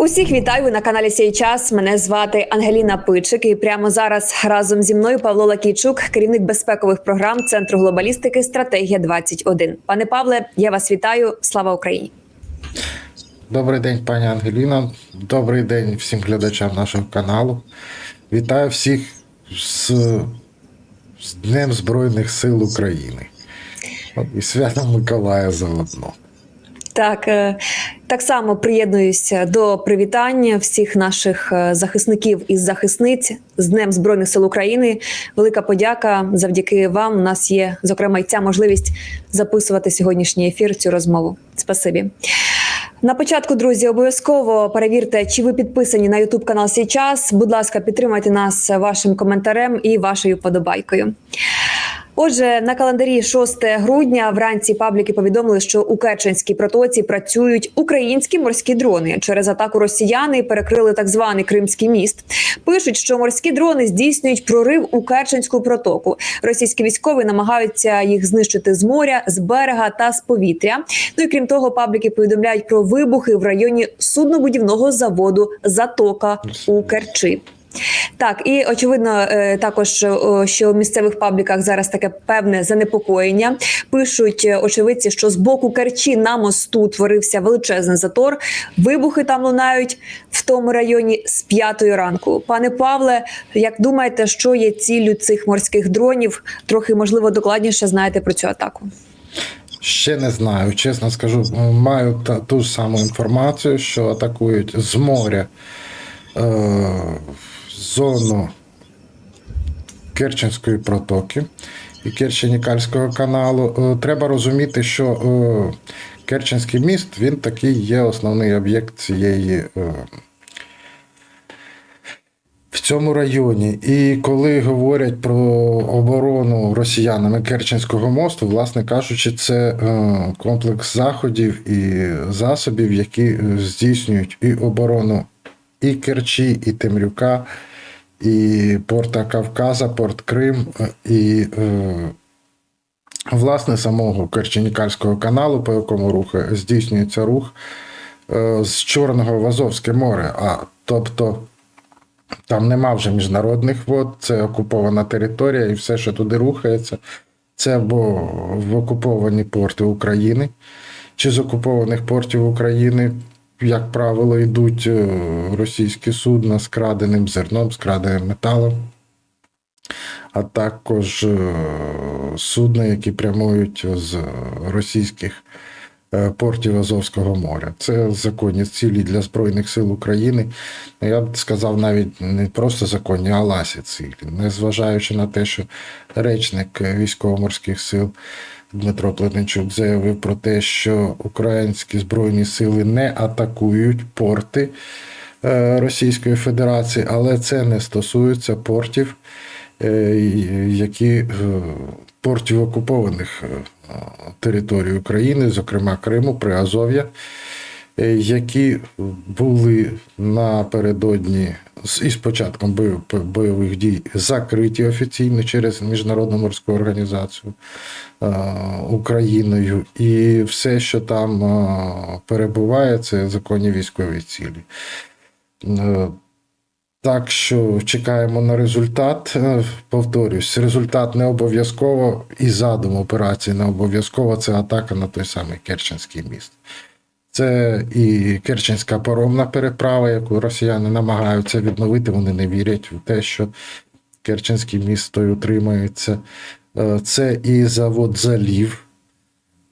Усіх вітаю на каналі Сей час. Мене звати Ангеліна Пичик. І прямо зараз разом зі мною Павло Лакійчук, керівник безпекових програм Центру глобалістики Стратегія 21 Пане Павле, я вас вітаю. Слава Україні! Добрий день, пані Ангеліна. Добрий день всім глядачам нашого каналу. Вітаю всіх з, з Днем Збройних сил України. І святом Миколая заодно. Так, е, так само приєднуюся до привітання всіх наших е, захисників і захисниць з Днем Збройних сил України. Велика подяка. Завдяки вам у нас є зокрема й ця можливість записувати сьогоднішній ефір. Цю розмову. Спасибі. На початку, друзі, обов'язково перевірте, чи ви підписані на Ютуб канал «Сій час. Будь ласка, підтримайте нас вашим коментарем і вашою подобайкою. Отже, на календарі 6 грудня вранці пабліки повідомили, що у Керченській протоці працюють українські морські дрони. Через атаку росіяни перекрили так званий Кримський міст. Пишуть, що морські дрони здійснюють прорив у Керченську протоку. Російські військові намагаються їх знищити з моря, з берега та з повітря. Ну і крім того, пабліки повідомляють про вибухи в районі суднобудівного заводу Затока у Керчі. Так, і очевидно, е, також що в місцевих пабліках зараз таке певне занепокоєння. Пишуть е, очевидці, що з боку Керчі на мосту творився величезний затор. Вибухи там лунають в тому районі з п'ятої ранку. Пане Павле, як думаєте, що є ціллю цих морських дронів? Трохи можливо докладніше знаєте про цю атаку. Ще не знаю, чесно скажу, маю та, ту ж саму інформацію, що атакують з моря е, зону Керченської протоки і Керченікальського каналу. Е, треба розуміти, що е, Керченський міст він такий є основний об'єкт цієї. Е, в цьому районі. І коли говорять про оборону росіянами Керченського мосту, власне кажучи, це комплекс заходів і засобів, які здійснюють і оборону і Керчі, і Темрюка, і порта Кавказа, порт Крим, е, і е, власне самого Керченікальського каналу, по якому рух здійснюється рух е, з Чорного в Азовське море. А тобто. Там нема вже міжнародних вод, це окупована територія, і все, що туди рухається, це або в окуповані порти України, чи з окупованих портів України, як правило, йдуть е, російські судна з краденим зерном, з краденим металом, а також е, судна, які прямують з російських е, портів Азовського моря. Це законні цілі для Збройних сил України. Ну, Я б сказав, навіть не просто законні, а ласі цілі, незважаючи на те, що речник військово-морських сил Дмитро Плетенчук заявив про те, що українські збройні сили не атакують порти е, Російської Федерації, але це не стосується портів, е, які е, портів окупованих територій України, зокрема Криму, Приазов'я, які були напередодні із початком бойов- бойових дій закриті офіційно через Міжнародну морську організацію Україною, і все, що там перебуває, це законні військові цілі. Е, так що чекаємо на результат. Е, Повторюсь, результат не обов'язково і задум операції не обов'язково це атака на той самий Керченський міст. Це і Керченська паромна переправа, яку росіяни намагаються відновити. Вони не вірять в те, що Керченський міст той утримається. Е, Це і завод Залів,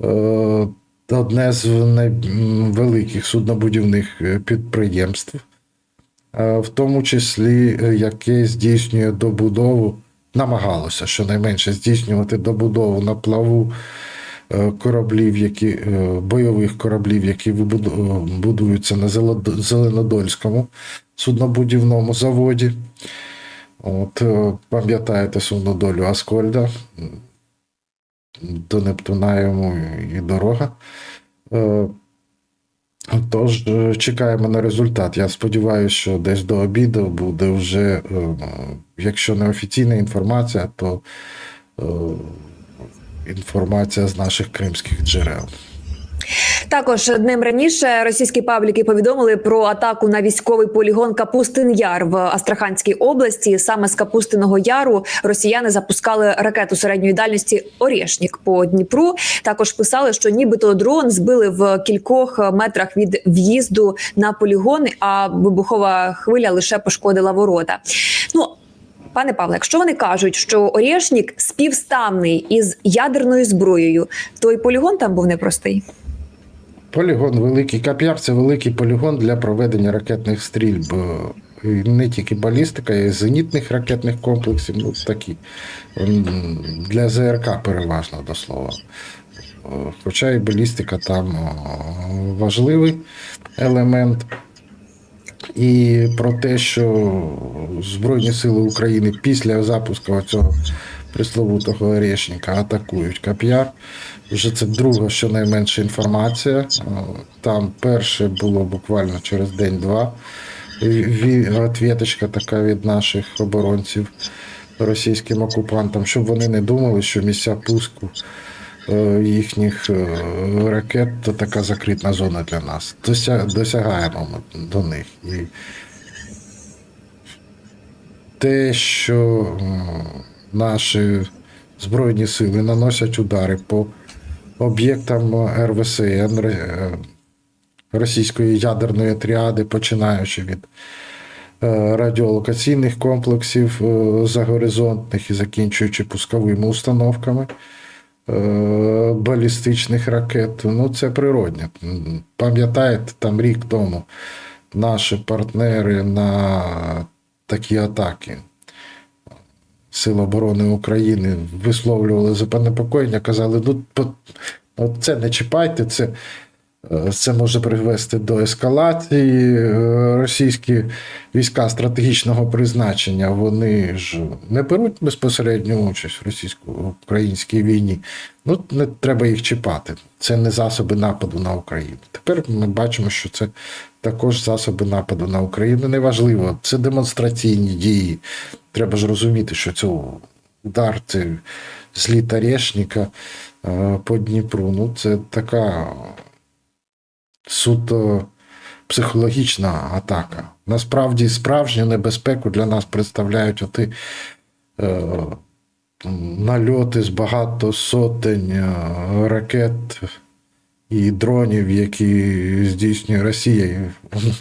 е, одне з найвеликих суднобудівних е, підприємств, в тому числі яке здійснює добудову, намагалося щонайменше здійснювати добудову на плаву кораблів, які, е, бойових кораблів, які е, будуються на Зеленодольському суднобудівному заводі. От, е, пам'ятаєте сумну долю Аскольда. До Нептуна йому і дорога. Е, Тож е, чекаємо на результат. Я сподіваюся, що десь до обіду буде вже, е, якщо не офіційна інформація, то е, інформація з наших кримських джерел. Також днем раніше російські пабліки повідомили про атаку на військовий полігон Капустин Яр в Астраханській області. Саме з Капустиного Яру росіяни запускали ракету середньої дальності Орєшнік по Дніпру. Також писали, що нібито дрон збили в кількох метрах від в'їзду на полігон, а вибухова хвиля лише пошкодила ворота. Ну Пане Павле, якщо вони кажуть, що Орєшнік співставний із ядерною зброєю, то і полігон там був непростий. Полігон великий кап'яр це великий полігон для проведення ракетних стрільб. Не тільки балістика, й зенітних ракетних комплексів, ну такі. Для ЗРК переважно до слова. Хоча і балістика там важливий елемент. І про те, що Збройні Сили України після запуску цього присловутого орешника атакують Кап'яр. Вже це друга щонайменша інформація. Там перше було буквально через день-два. Ві- Отвіточка така від наших оборонців російським окупантам, щоб вони не думали, що місця пуску їхніх е, ракет то така закрита зона для нас. Досягаємо ми до них. І те, що наші Збройні сили наносять удари по об'єктам РВСН російської ядерної тріади, починаючи від е, радіолокаційних комплексів е, загоризонтних і закінчуючи пусковими установками е, балістичних ракет. Ну, це природне. Пам'ятаєте, там рік тому наші партнери на такі атаки Сил оборони України висловлювали занепокоєння, казали, ну це не чіпайте, це, е, це може привести до ескалації. Е, Російські війська стратегічного призначення вони ж не беруть безпосередню участь в російсько-українській війні. Ну, не треба їх чіпати. Це не засоби нападу на Україну. Тепер ми бачимо, що це також засоби нападу на Україну. Неважливо, це демонстраційні дії. Треба ж розуміти, що це удар, це зліт Орешника е, по Дніпру. Ну, це така суто психологічна атака. Насправді, справжню небезпеку для нас представляють оти е, нальоти з багато сотень е, ракет і дронів, які здійснює Росія. Вони-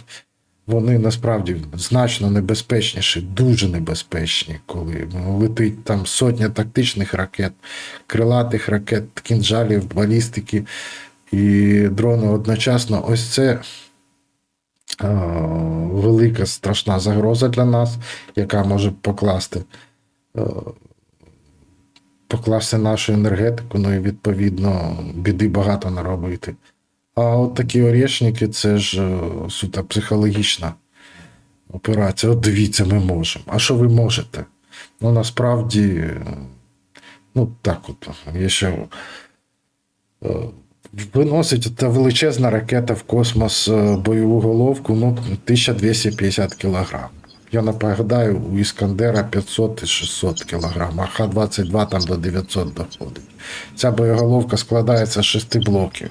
Вони насправді значно небезпечніші, дуже небезпечні, коли летить там сотня тактичних ракет, крилатих ракет, кінжалів, балістики і дрони одночасно. Ось це е, велика страшна загроза для нас, яка може покласти, е, покласти нашу енергетику, ну і відповідно біди багато наробити. А от такі орешники це ж е, суто психологічна операція. От дивіться, ми можемо. А що ви можете? Ну насправді, е, ну так от, є ще е, виносить та величезна ракета в космос е, бойову головку, ну, 1250 кілограм. Я нагадаю, у Іскандера 500 і 600 кілограм, а Х-22 там до 900 доходить. Ця боєголовка складається з шести блоків.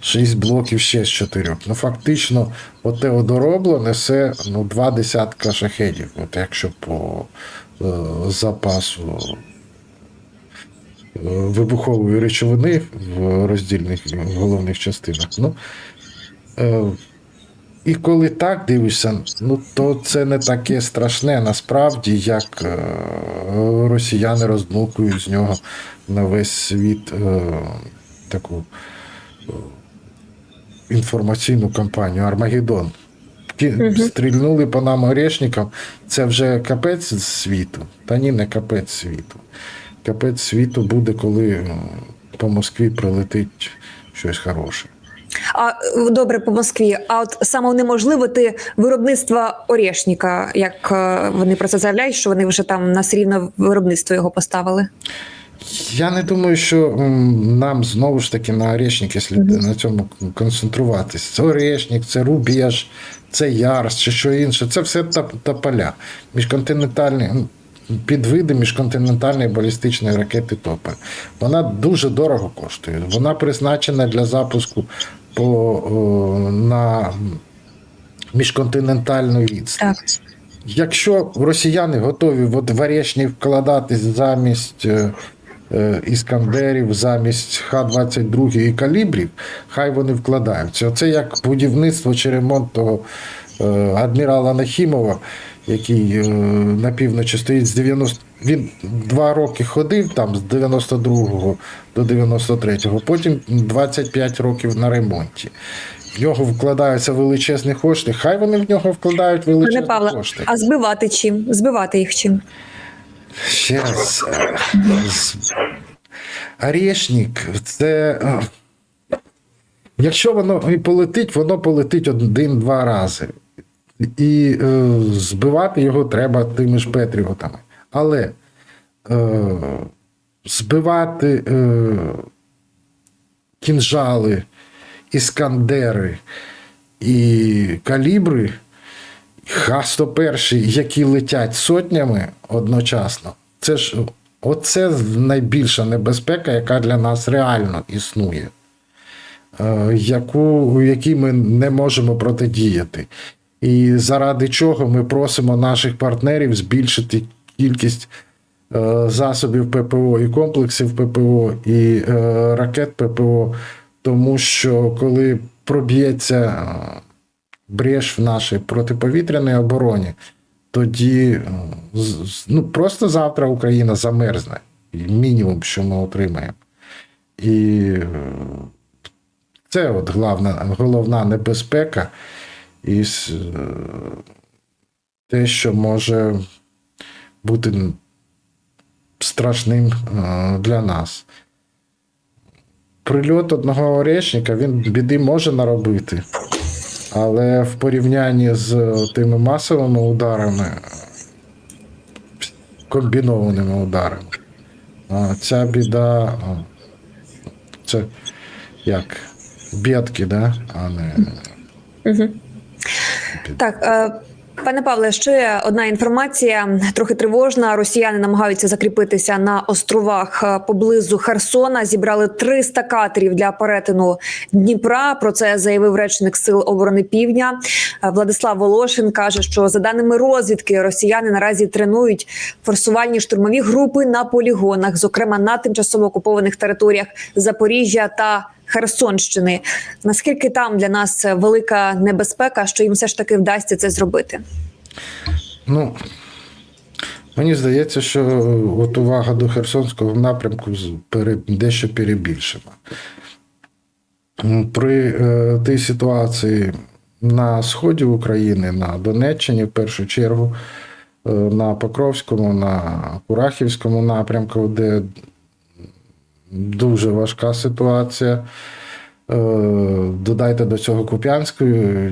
Шість блоків ще з чотирьох. Ну, фактично, оте одоробло несе ну, два десятка шахедів, от якщо по е, запасу вибухової речовини в роздільних головних частинах. Ну, е, і коли так дивишся, ну то це не таке страшне насправді, як е, росіяни роздмухують з нього на весь світ е, таку е, інформаційну кампанію Армагеддон. Стрільнули по нам орешникам. Це вже капець світу. Та ні, не капець світу. Капець світу буде, коли ну, по Москві прилетить щось хороше. А добре по Москві. А от саме унеможливити виробництво Орешника, як е, вони про це заявляють, що вони вже там на рівно виробництво його поставили. Я не думаю, що нам знову ж таки на орешники слід на цьому концентруватись. Це орешник, це рубіж, це ярс чи що інше. Це все та- тополя. Міжконтинентальні. Підвиди міжконтинентальної балістичної ракети Топер. Вона дуже дорого коштує. Вона призначена для запуску по, о, на міжконтинентальну відстань. Так. Якщо росіяни готові от в Орешні вкладати замість е, е, іскандерів, замість Х-22 і калібрів, хай вони вкладаються. Оце як будівництво чи ремонт того е, адмірала Нахімова, який е, на півночі стоїть з 90. Він два роки ходив там з 92 до 93, потім 25 років на ремонті. В нього вкладаються величезні кошти. Хай вони в нього вкладають величезні Павле, кошти. а збивати чим? Збивати їх чим? Ще раз. е, Орешник це. е, Якщо воно і полетить, воно полетить один-два рази. І е, збивати його треба тими ж Петріотами. Але е, збивати е, кінжали, іскандери і калібри Х-101, які летять сотнями одночасно, це ж оце найбільша небезпека, яка для нас реально існує, е, яку, якій ми не можемо протидіяти. І заради чого ми просимо наших партнерів збільшити кількість е, засобів ППО і комплексів ППО і е, ракет ППО, тому що коли проб'ється е, брешь в нашій протиповітряній обороні, тоді ну, просто завтра Україна замерзне. Мінімум, що ми отримаємо. І це от головна, головна небезпека і е, те, що може бути страшним е, для нас. Прильот одного орешника він біди може наробити. Але в порівнянні з тими масовими ударами, комбінованими ударами, ця біда це як бєтки, да? а не Так, е, пане Павле, ще одна інформація трохи тривожна. Росіяни намагаються закріпитися на островах е, поблизу Херсона. Зібрали 300 катерів для перетину Дніпра. Про це заявив речник Сил оборони Півдня. Е, Владислав Волошин каже, що за даними розвідки, росіяни наразі тренують форсувальні штурмові групи на полігонах, зокрема на тимчасово окупованих територіях Запоріжжя та. Херсонщини. Наскільки там для нас велика небезпека, що їм все ж таки вдасться це зробити? Ну, мені здається, що от увага до Херсонського напрямку дещо перебільшена. При е, тій ситуації на сході України, на Донеччині, в першу чергу, е, на Покровському, на Курахівському напрямку, де дуже важка ситуація. Е, Додайте до цього Куп'янську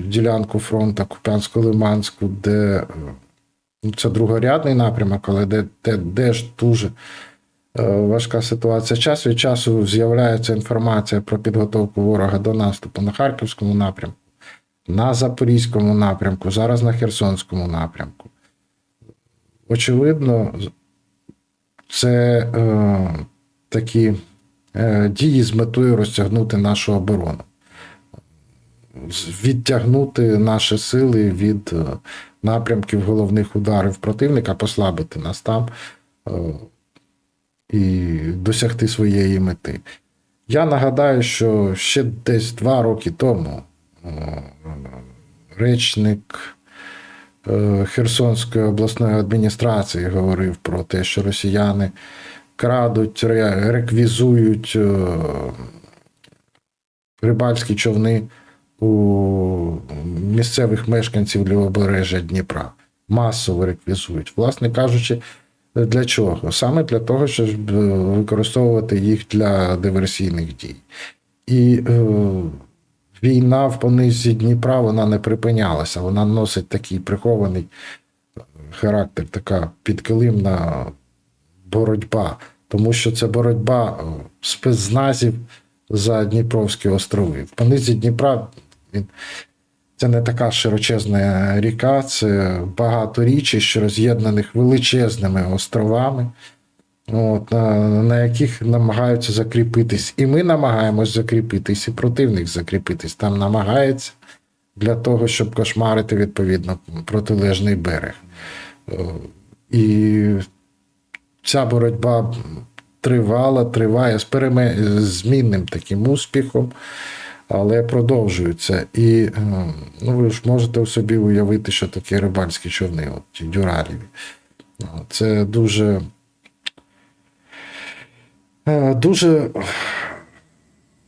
ділянку фронту, Куп'янсько-Лиманську, де е, ну, це другорядний напрямок, але де, де, де ж дуже е, важка ситуація. Час від часу з'являється інформація про підготовку ворога до наступу на Харківському напрямку, на Запорізькому напрямку, зараз на Херсонському напрямку. Очевидно, це е, такі дії з метою розтягнути нашу оборону, відтягнути наші сили від е, напрямків головних ударів противника, послабити нас там е, і досягти своєї мети. Я нагадаю, що ще десь два роки тому е, речник е, Херсонської обласної адміністрації говорив про те, що росіяни крадуть, реквізують е, рибальські човни у місцевих мешканців лівобережжя Дніпра. Масово реквізують. Власне кажучи, для чого? Саме для того, щоб е, використовувати їх для диверсійних дій. І е, війна в понизі Дніпра вона не припинялася. Вона носить такий прихований характер, така підкилимна боротьба. Тому що це боротьба е, спецназів за Дніпровські острови. В понизі Дніпра Це не така широчезна ріка, це багато річищ, роз'єднаних величезними островами, от, на, на яких намагаються закріпитись. І ми намагаємось закріпитись, і противник закріпитись. Там намагається для того, щоб кошмарити відповідно протилежний берег. Е, І ця боротьба тривала, триває з змінним таким успіхом, але продовжується. І е, ну, ви ж можете собі уявити, що таке рибальські човни, от дюраліві. Це дуже. е, Дуже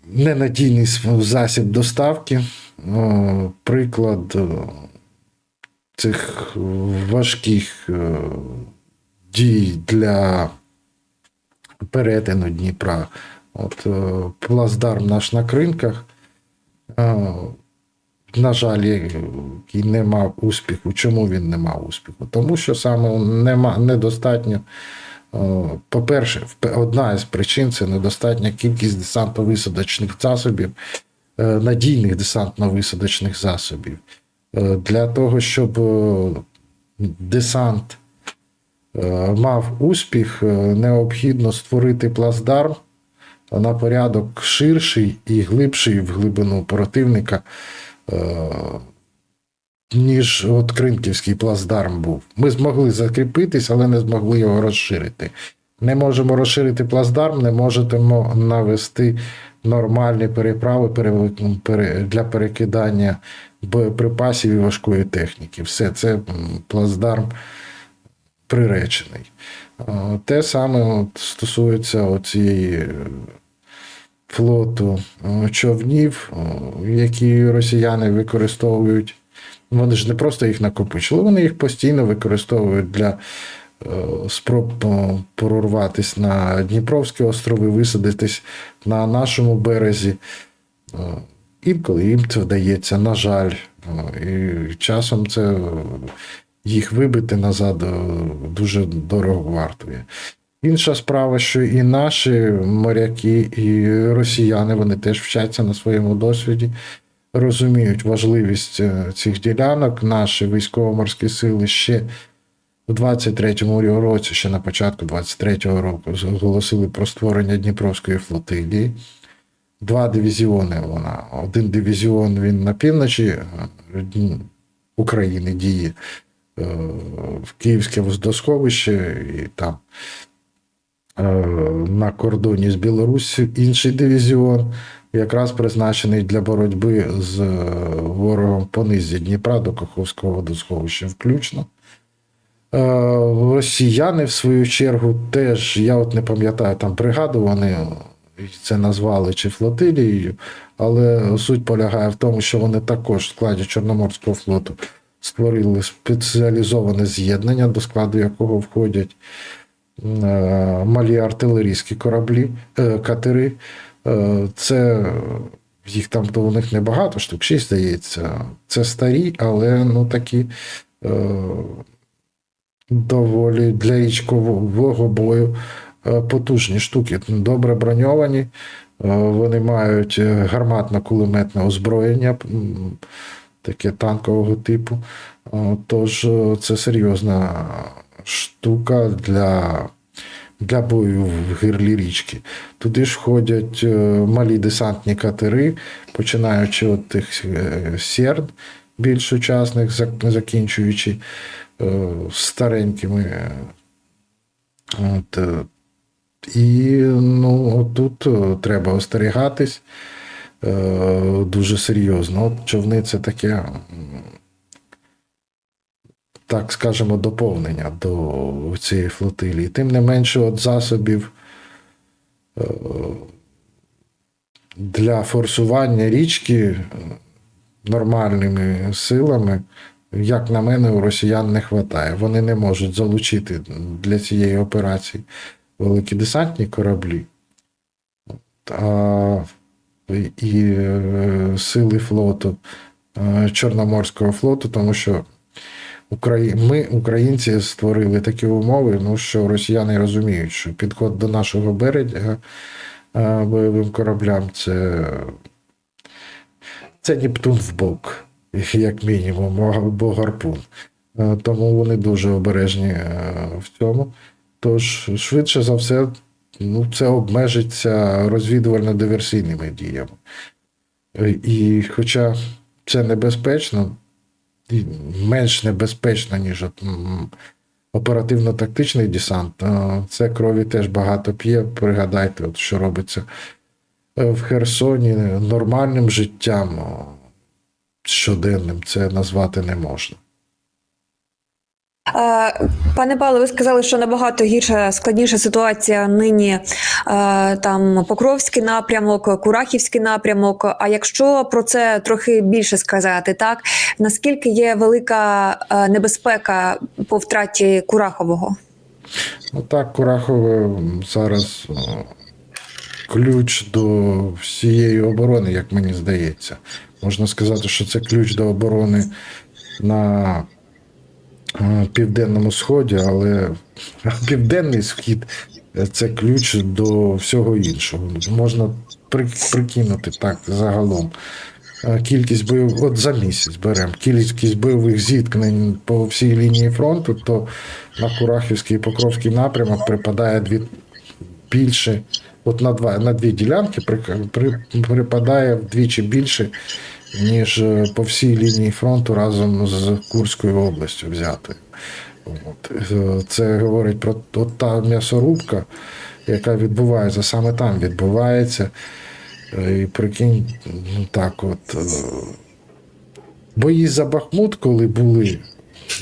ненадійний засіб доставки. Е, Приклад цих важких дій для перетину Дніпра. От е, плацдарм наш на кринках. е, На жаль, який не мав успіху. Чому він не мав успіху? Тому що саме нема, недостатньо. е, По-перше, одна із причин це недостатня кількість десантно-висадочних засобів, е, надійних десантно-висадочних засобів. Е, Для того, щоб е, десант е, мав успіх, е, необхідно створити плацдарм на порядок ширший і глибший в глибину противника, е, ніж от Кринківський плацдарм був. Ми змогли закріпитись, але не змогли його розширити. Не можемо розширити плацдарм, не можемо навести нормальні переправи пере- пере- для перекидання боєприпасів і важкої техніки. Все це плацдарм приречений. Те саме от стосується цієї флоту е, човнів, е, які росіяни використовують. Вони ж не просто їх накопичили, вони їх постійно використовують для е, спроб е, прорватись на Дніпровські острови, висадитись на нашому березі. Інколи їм це вдається, на жаль. І часом це їх вибити назад е, дуже дорого вартує. Інша справа, що і наші моряки, і росіяни вони теж вчаться на своєму досвіді, розуміють важливість е, цих ділянок. Наші військово-морські сили ще у 23-му році, ще на початку 23-го року, оголосили про створення Дніпровської флотилії. Два дивізіони вона. Один дивізіон він на півночі е, України діє в Київське воздосховище, і там е, на кордоні з Білоруссю інший дивізіон, якраз призначений для боротьби з е, ворогом по низі Дніпра до Каховського водосховища включно. Е, Росіяни, в свою чергу, теж, я от не пам'ятаю, там бригаду вони це назвали чи флотилією, але суть полягає в тому, що вони також в складі Чорноморського флоту створили спеціалізоване з'єднання, до складу якого входять е, малі артилерійські кораблі, е, катери. Е, Це їх там то у них небагато, штук 6, здається. Це старі, але ну такі доволі для річкового бою потужні штуки, добре броньовані. Вони мають гарматно-кулеметне озброєння, таке танкового типу. Тож е, це серйозна штука для, для бою в гирлі річки. Туди ж входять е, малі десантні катери, починаючи від тих е, серд більш сучасних, закінчуючи старенькими. От, і ну, тут треба остерігатись дуже серйозно. От човни це таке, так скажемо, доповнення до цієї флотилії. Тим не менше, от засобів е, для форсування річки е, нормальними силами, як на мене, у росіян не вистачає. Вони не можуть залучити для цієї операції великі десантні кораблі. А, і е, сили флоту е, Чорноморського флоту, тому що ми, українці, створили такі умови, ну, що росіяни розуміють, що підход до нашого берега е, бойовим кораблям це, це Нептун в бок. як мінімум, або гарпун. Тому вони дуже обережні в цьому. Тож, швидше за все, ну, це обмежиться розвідувально-диверсійними діями. І хоча це небезпечно, менш небезпечно, ніж оперативно-тактичний десант, це крові теж багато п'є. Пригадайте, от, що робиться е, в Херсоні нормальним життям щоденним це назвати не можна. Е, Пане Павло, ви сказали, що набагато гірша, складніша ситуація нині е, там Покровський напрямок, Курахівський напрямок. А якщо про це трохи більше сказати, так наскільки є велика е, небезпека по втраті Курахового? Ну так, Курахове зараз ключ до всієї оборони, як мені здається. Можна сказати, що це ключ до оборони на південному сході, але південний схід це ключ до всього іншого. Можна прикинути так загалом. Е, Кількість бойових, от за місяць беремо кількість бойових зіткнень по всій лінії фронту, то на Курахівський і Покровський напрямок припадає дві більше, от на два на дві ділянки при, при, припадає вдвічі більше, ніж е, по всій лінії фронту разом з Курською областю взятою. От. Е, Це говорить про от та м'ясорубка, яка відбувається, саме там відбувається. Е, І прикинь, ну так от. Бої за Бахмут, коли були,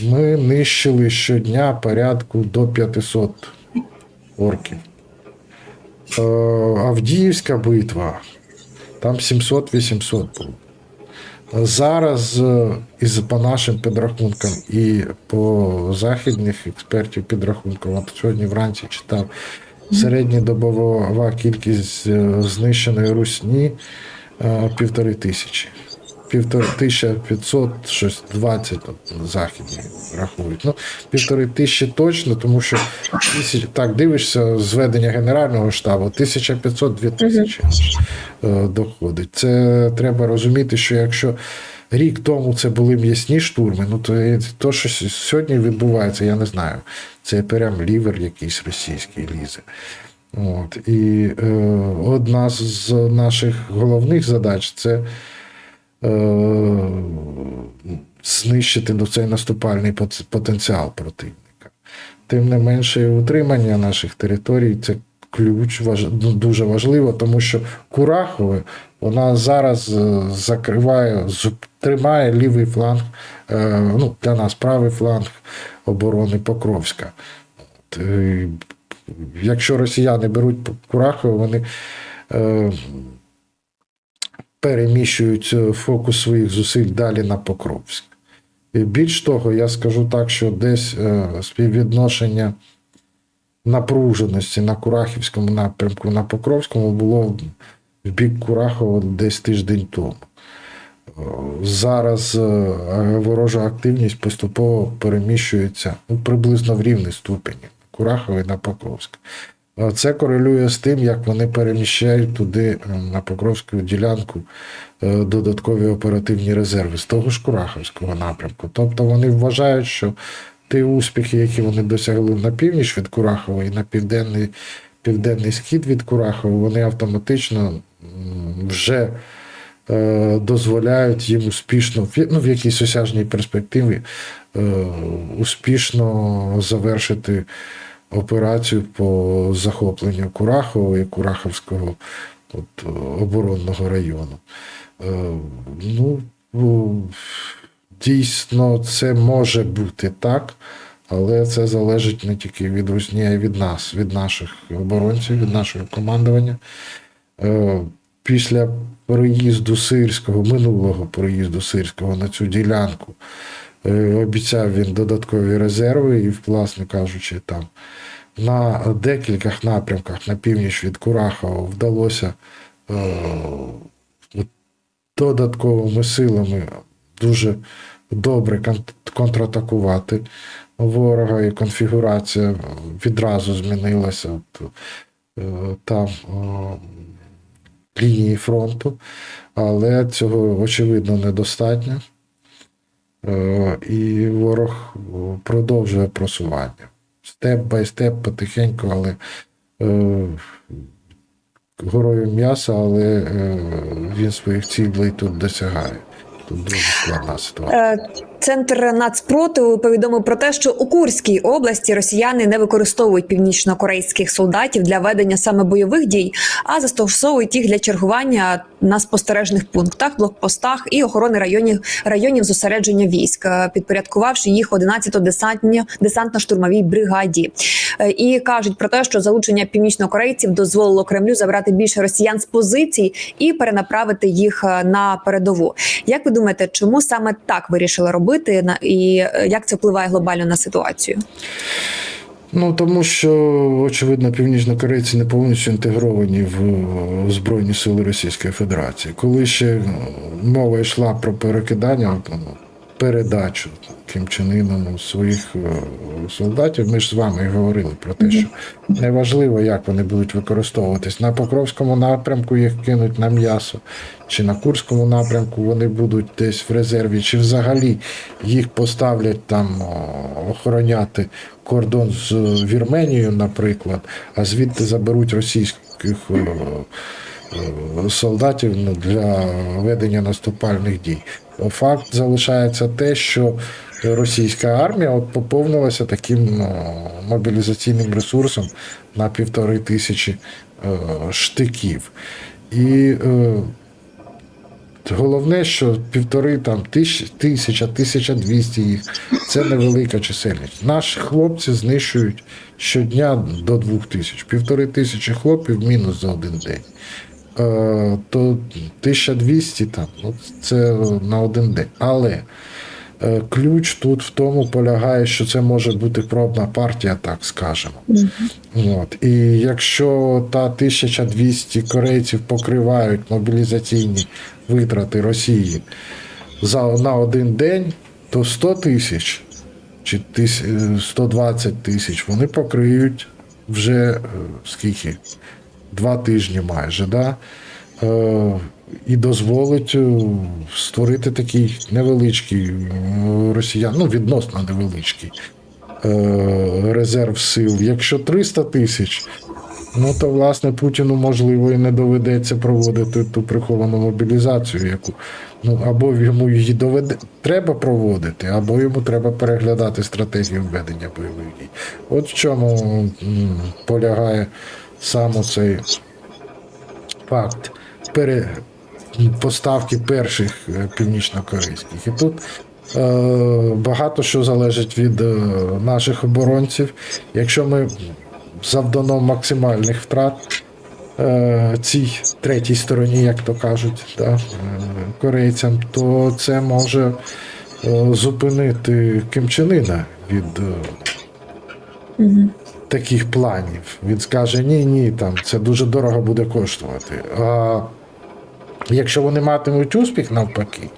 ми нищили щодня порядку до 500 орків. Авдіївська битва, там 700-800 було. Зараз е, із по нашим підрахункам і по західних експертів підрахункам, от сьогодні вранці читав середньодобова кількість е, знищеної русні е, півтори тисячі. Півтори тисяча п'ятсот, щось 20 західні рахують. Ну, півтори тисячі точно, тому що тисяч, так дивишся зведення Генерального штабу, 1500-2000 тисячі е, доходить. Це треба розуміти, що якщо рік тому це були м'ясні штурми, ну то то, що сьогодні відбувається, я не знаю. Це прям лівер якийсь російський лізе. От. І е, одна з наших головних задач це знищити ну, цей наступальний потенціал противника. Тим не менше, утримання наших територій це ключ дуже важливо, тому що Курахове вона зараз е, закриває, тримає лівий фланг, е, ну, для нас правий фланг оборони Покровська. Е, якщо росіяни беруть Курахове, вони е, переміщують е, фокус своїх зусиль далі на Покровськ. І більш того, я скажу так, що десь е, співвідношення напруженості на Курахівському напрямку на Покровському було в бік Курахова десь тиждень тому. Е, Зараз ворожа активність поступово переміщується ну, приблизно в рівний ступені Курахова і на Покровськ. Це корелює з тим, як вони переміщають туди на Покровську ділянку е, додаткові оперативні резерви з того ж Кураховського напрямку. Тобто вони вважають, що ті успіхи, які вони досягли на північ від Курахова і на південний, південний схід від Курахова, вони автоматично вже е, дозволяють їм успішно, ну, в якійсь осяжній перспективі, е, успішно завершити операцію по захопленню Курахова і Кураховського от, е, оборонного району. Е, ну, дійсно, це може бути так, але це залежить не тільки від Русні, а й від нас, від наших оборонців, від нашого командування. Е, Після переїзду сирського, минулого переїзду сирського на цю ділянку, обіцяв він додаткові резерви, і, власне кажучи, там на декількох напрямках на північ від Курахова вдалося е, додатковими силами дуже добре контратакувати ворога, і конфігурація відразу змінилася. Е, там лінії фронту, але цього очевидно недостатньо. Е, І ворог е, продовжує просування. Степ бай степ, потихеньку, але е, горою м'яса, але він своїх цілей тут досягає. Тут дуже складна ситуація. Центр нацпротиву повідомив про те, що у Курській області росіяни не використовують північнокорейських солдатів для ведення саме бойових дій, а застосовують їх для чергування на спостережних пунктах, блокпостах і охорони районів районів зосередження військ, е, підпорядкувавши їх 11-то десантні десантно-штурмовій бригаді. Е, І кажуть про те, що залучення північнокорейців дозволило Кремлю забрати більше росіян з позицій і перенаправити їх е, на передову. Як ви думаєте, чому саме так вирішили робити на- і е, як це впливає глобально на ситуацію? Ну тому що очевидно північнокорейці не повністю інтегровані в Збройні Сили Російської Федерації. Коли ще е, мова йшла про перекидання, ну, передачу Ким Чен Іном своїх е, солдатів, ми ж з вами говорили про те, що неважливо, як вони будуть використовуватись. На Покровському напрямку їх кинуть на м'ясо, чи на Курському напрямку вони будуть десь в резерві, чи взагалі їх поставлять там охороняти кордон з Вірменією, наприклад, а звідти заберуть російських солдатів для ведення наступальних дій. Факт залишається те, що російська армія от поповнилася таким мобілізаційним ресурсом на півтори тисячі е, штиків. І е, Головне, що півтори там тисяч, тисяча, тисяча двісті їх це невелика чисельність. Наші хлопці знищують щодня до двох тисяч. Півтори тисячі хлопців мінус за один день. Е, то 1200 там, ну, це на один день. Але е, ключ тут в тому полягає, що це може бути пробна партія, так скажемо. От. І якщо та 1200 корейців покривають мобілізаційні витрати Росії за, на один день, то 100 тисяч чи е, 120 тисяч вони покриють вже е, скільки? Два тижні майже. Да? І дозволить е, створити такий невеличкий е, росіян, ну відносно невеличкий е, резерв сил. Якщо 300 тисяч, ну то власне Путіну можливо і не доведеться проводити ту приховану мобілізацію, яку ну або йому її доведе треба проводити, або йому треба переглядати стратегію ведення бойових дій. От в чому полягає саме цей факт поставки перших е, північнокорейських. І тут е, багато що залежить від е, наших оборонців. Якщо ми завдано максимальних втрат е, цій третій стороні, як то кажуть, да, е, корейцям, то це може е, зупинити Ким Чен Ына від. Е, таких планів. Він скаже: ні, ні, там це дуже дорого буде коштувати. А якщо вони матимуть успіх навпаки,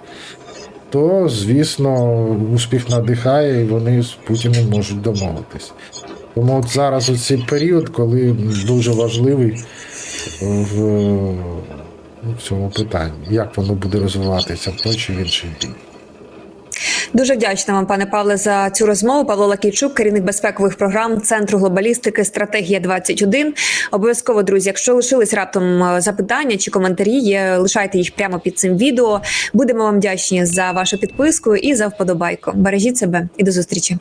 то звісно успіх надихає, і вони з Путіним можуть домовитись. Тому от зараз оцей період, коли дуже важливий в, ну, в цьому питанні, як воно буде розвиватися в той чи в інший бік. Дуже вдячна вам, пане Павле, за цю розмову. Павло Лакійчук, керівник безпекових програм Центру глобалістики Стратегія 21 Обов'язково, друзі, якщо лишились раптом е, запитання чи коментарі, є, лишайте їх прямо під цим відео. Будемо вам вдячні за вашу підписку і за вподобайку. Бережіть себе і до зустрічі.